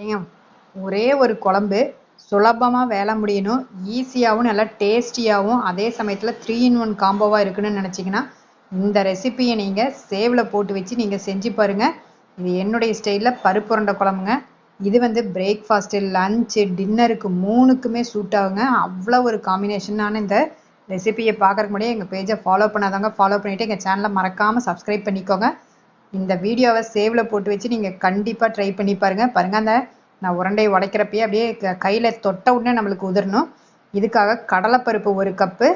ஏங்க ஒரே ஒரு குழம்பு சுலபமாக வேலை முடியணும் ஈஸியாகவும் நல்லா டேஸ்டியாகவும் அதே சமயத்தில் த்ரீ இன் ஒன் காம்போவாக இருக்குன்னு நினச்சிங்கன்னா இந்த ரெசிப்பியை நீங்கள் சேவில் போட்டு வச்சு நீங்கள் செஞ்சு பாருங்கள் இது என்னுடைய ஸ்டைலில் பருப்பு உருண்டை குழம்புங்க. இது வந்து பிரேக்ஃபாஸ்ட்டு லஞ்சு டின்னருக்கு மூணுக்குமே சூட் ஆகுங்க. அவ்வளோ ஒரு காம்பினேஷனான இந்த ரெசிபியை பார்க்குறக்கு முன்னாடியே எங்கள் பேஜை ஃபாலோ பண்ணாதவங்க ஃபாலோ பண்ணிவிட்டு எங்கள் சேனலை மறக்காமல் சப்ஸ்கிரைப் பண்ணிக்கோங்க. இந்த வீடியோவை சேவில் போட்டு வச்சு நீங்கள் கண்டிப்பாக ட்ரை பண்ணி பாருங்கள் பாருங்கள் அந்த நான் உருண்டையை உடைக்கிறப்பயே அப்படியே கையில் தொட்ட உடனே நம்மளுக்கு உதிரணும். இதுக்காக கடலைப்பருப்பு ஒரு கப்பு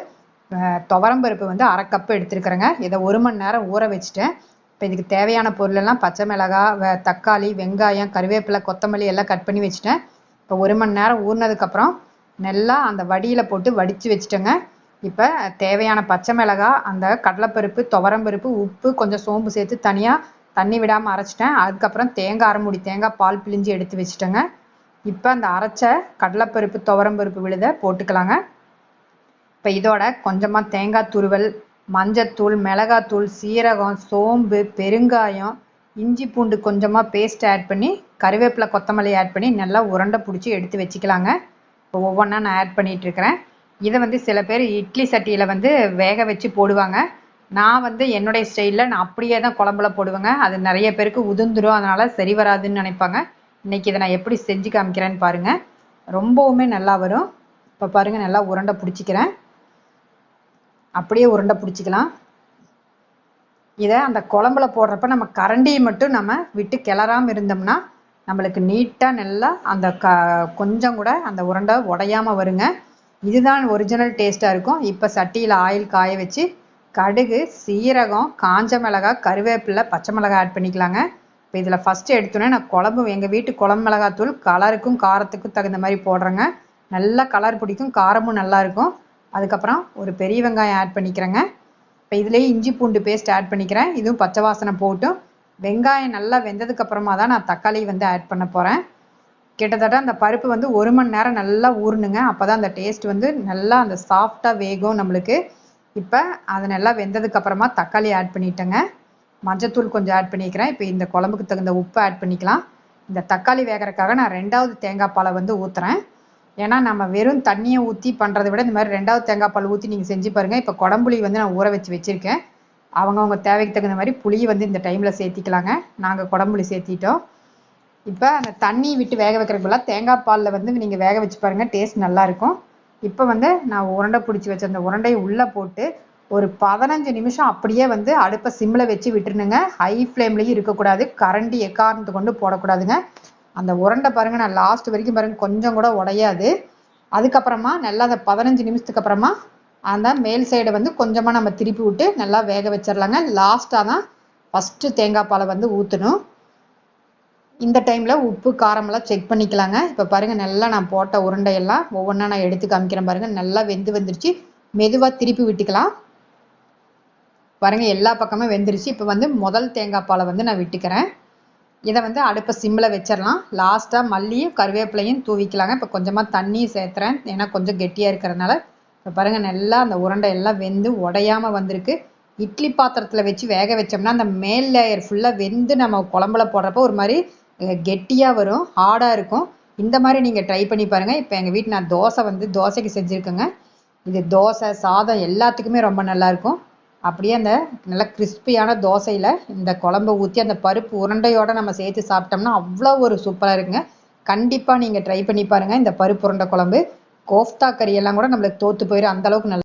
துவரம்பருப்பு வந்து அரை கப்பு எடுத்துருக்குறேங்க. இதை ஒரு மணி நேரம் ஊற வச்சுட்டேன். இப்போ இதுக்கு தேவையான பொருளெல்லாம் பச்சை மிளகாய் தக்காளி வெங்காயம் கருவேப்பிலை கொத்தமல்லி எல்லாம் கட் பண்ணி வச்சுட்டேன். இப்போ ஒரு மணி நேரம் ஊறினதுக்கப்புறம் நல்லா அந்த வடியில் போட்டு வடித்து வச்சுட்டேங்க. இப்போ தேவையான பச்சை மிளகாய் அந்த கடலைப்பருப்பு துவரம்பருப்பு உப்பு கொஞ்சம் சோம்பு சேர்த்து தனியாக தண்ணி விடாமல் அரைச்சிட்டேன். அதுக்கப்புறம் தேங்காய் அரைமுடி தேங்காய் பால் பிழிஞ்சு எடுத்து வச்சுட்டேங்க. இப்போ அந்த அரைச்ச கடலைப்பருப்பு துவரம்பருப்பு விழுத போட்டுக்கலாங்க. இப்போ இதோட கொஞ்சமாக தேங்காய் துருவல் மஞ்சத்தூள் மிளகாத்தூள் சீரகம் சோம்பு பெருங்காயம் இஞ்சி பூண்டு கொஞ்சமாக பேஸ்ட் ஆட் பண்ணி கருவேப்பிலை கொத்தமல்லி ஆட் பண்ணி நல்லா உருண்டை பிடிச்சி எடுத்து வச்சுக்கலாங்க. இப்போ ஒவ்வொன்றா நான் ஆட் பண்ணிகிட்ருக்கிறேன் இதை வந்து சில பேர் இட்லி சட்டியில் வந்து வேக வச்சு போடுவாங்க. நான் வந்து என்னுடைய ஸ்டைலில் நான் அப்படியே தான் குழம்புல போடுவேங்க. அது நிறைய பேருக்கு உதிர்ந்துடும் அதனால் சரி வராதுன்னு நினைப்பாங்க. இன்றைக்கி இதை நான் எப்படி செஞ்சு காமிக்கிறேன்னு பாருங்கள் ரொம்பவுமே நல்லா வரும். இப்போ பாருங்கள் நல்லா உருண்டை பிடிச்சிக்கிறேன். அப்படியே உருண்டை பிடிச்சிக்கலாம். இதை அந்த குழம்புல போடுறப்ப நம்ம கரண்டியை மட்டும் நம்ம விட்டு கிளறாமல் இருந்தோம்னா நம்மளுக்கு நீட்டாக நல்லா அந்த க கொஞ்சம் கூட அந்த உருண்டை உடையாமல் வருங்க. இதுதான் ஒரிஜினல் டேஸ்ட்டாக இருக்கும். இப்போ சட்டியில் ஆயில் காய வச்சு கடுகு சீரகம் காஞ்ச மிளகாய் கருவேப்பிலை பச்சை மிளகாய் ஆட் பண்ணிக்கலாங்க. இப்போ இதில் ஃபஸ்ட்டு எடுத்தோன்னே நான் குழம்பு எங்கள் வீட்டு குழம்பு மிளகாத்தூள் கலருக்கும் காரத்துக்கும் தகுந்த மாதிரி போடுறேங்க. நல்லா கலர் பிடிக்கும் காரமும் நல்லாயிருக்கும் அதுக்கப்புறம் ஒரு பெரிய வெங்காயம் ஆட் பண்ணிக்கிறேங்க. இப்போ இதுலேயே இஞ்சி பூண்டு பேஸ்ட் ஆட் பண்ணிக்கிறேன். இதுவும் பச்சை வாசனை போட்டும். வெங்காயம் நல்லா வெந்ததுக்கப்புறமா தான் நான் தக்காளி வந்து ஆட் பண்ண போகிறேன் கிட்டத்தட்ட அந்த பருப்பு வந்து ஒரு மணி நேரம் நல்லா ஊறணுங்க. அப்போ தான் அந்த டேஸ்ட் வந்து நல்லா அந்த சாஃப்டாக வேகும் நம்மளுக்கு. இப்போ அது நல்லா வெந்ததுக்கப்புறமா தக்காளி ஆட் பண்ணிட்டேங்க. மஞ்சத்தூள் கொஞ்சம் ஆட் பண்ணிக்கிறேன். இப்போ இந்த குழம்புக்கு தகுந்த உப்பு ஆட் பண்ணிக்கலாம். இந்த தக்காளி வேகிறதுக்காக நான் ரெண்டாவது தேங்காய் பாலை வந்து ஊற்றுறேன் ஏன்னா நம்ம வெறும் தண்ணியை ஊற்றி பண்ணுறதை விட இந்த மாதிரி ரெண்டாவது தேங்காய் பால் ஊற்றி நீங்கள் செஞ்சு பாருங்கள் இப்போ குடம்புளி வந்து நான் ஊற வச்சு வச்சுருக்கேன். அவங்கவுங்க தேவைக்கு தகுந்த மாதிரி புளியை வந்து இந்த டைமில் சேர்த்திக்கலாங்க. நாங்கள் குடம்புளி சேர்த்திட்டோம். இப்போ அந்த தண்ணி விட்டு வேக வைக்கிறதுக்குள்ள தேங்காய் பாலில் வந்து நீங்கள் வேக வச்சு பாருங்கள் டேஸ்ட் நல்லாயிருக்கும் இப்போ வந்து நான் உருண்டை பிடிச்சி வச்ச அந்த உருண்டையை உள்ளே போட்டு ஒரு பதினஞ்சு நிமிஷம் அப்படியே வந்து அடுப்பை சிம்மில் வச்சு விட்டுருணுங்க. ஹை ஃப்ளேம்லேயும் இருக்கக்கூடாது. கரண்டி எக்காரணத்து கொண்டு போடக்கூடாதுங்க. அந்த உருண்டை பாருங்கள் நான் லாஸ்ட் வரைக்கும் பாருங்கள் கொஞ்சம் கூட உடையாது. அதுக்கப்புறமா நல்லா அந்த பதினஞ்சு நிமிஷத்துக்கு அப்புறமா அந்த மேல் சைடை வந்து கொஞ்சமாக நம்ம திருப்பி விட்டு நல்லா வேக வச்சிடலாங்க லாஸ்ட்டாக தான் ஃபஸ்ட்டு தேங்காய் பாலை வந்து ஊற்றணும் இந்த டைமில் உப்பு காரமெல்லாம் செக் பண்ணிக்கலாங்க. இப்போ பாருங்கள் நல்லா நான் போட்ட உருண்டையெல்லாம் ஒவ்வொன்றா நான் எடுத்து காமிக்கிறேன் பாருங்கள் நல்லா வெந்து வந்துருச்சு. மெதுவாக திருப்பி விட்டுக்கலாம். பாருங்கள் எல்லா பக்கமும் வெந்துருச்சு. இப்போ வந்து முதல் தேங்காய் பாலை வந்து நான் விட்டுக்கிறேன். இதை வந்து அடுப்பை சிம்மில் வச்சிடலாம். லாஸ்ட்டாக மல்லியும் கருவேப்பிலையும் தூவிக்கலாங்க. இப்போ கொஞ்சமாக தண்ணியும் சேர்த்துறேன். ஏன்னா கொஞ்சம் கெட்டியாக இருக்கிறதுனால. இப்போ பாருங்கள் நல்லா அந்த உருண்டை எல்லாம் வெந்து உடையாமல் வந்திருக்கு. இட்லி பாத்திரத்தில் வச்சு வேக வச்சோம்னா அந்த மேல் லேயர் ஃபுல்லாக வெந்து நம்ம குழம்புல போடுறப்போ ஒரு மாதிரி கெட்டியாக வரும் ஹார்டாக இருக்கும். இந்த மாதிரி நீங்கள் ட்ரை பண்ணி பாருங்கள் இப்போ எங்கள் வீட்டில் நான் தோசை வந்து தோசைக்கு செஞ்சுருக்கேங்க. இது தோசை சாதம் எல்லாத்துக்குமே ரொம்ப நல்லாயிருக்கும் அப்படியே அந்த நல்லா கிறிஸ்பியான தோசையில் இந்த குழம்ப ஊற்றி அந்த பருப்பு உருண்டையோடு நம்ம சேர்த்து சாப்பிட்டோம்னா அவ்வளோ ஒரு சூப்பராக இருக்குங்க. கண்டிப்பாக நீங்கள் ட்ரை பண்ணி பாருங்கள் இந்த பருப்பு உருண்டை குழம்பு கோஃப்தா கறியெல்லாம் கூட நம்மளுக்கு தோற்று போயிடும் அந்தளவுக்கு நல்லா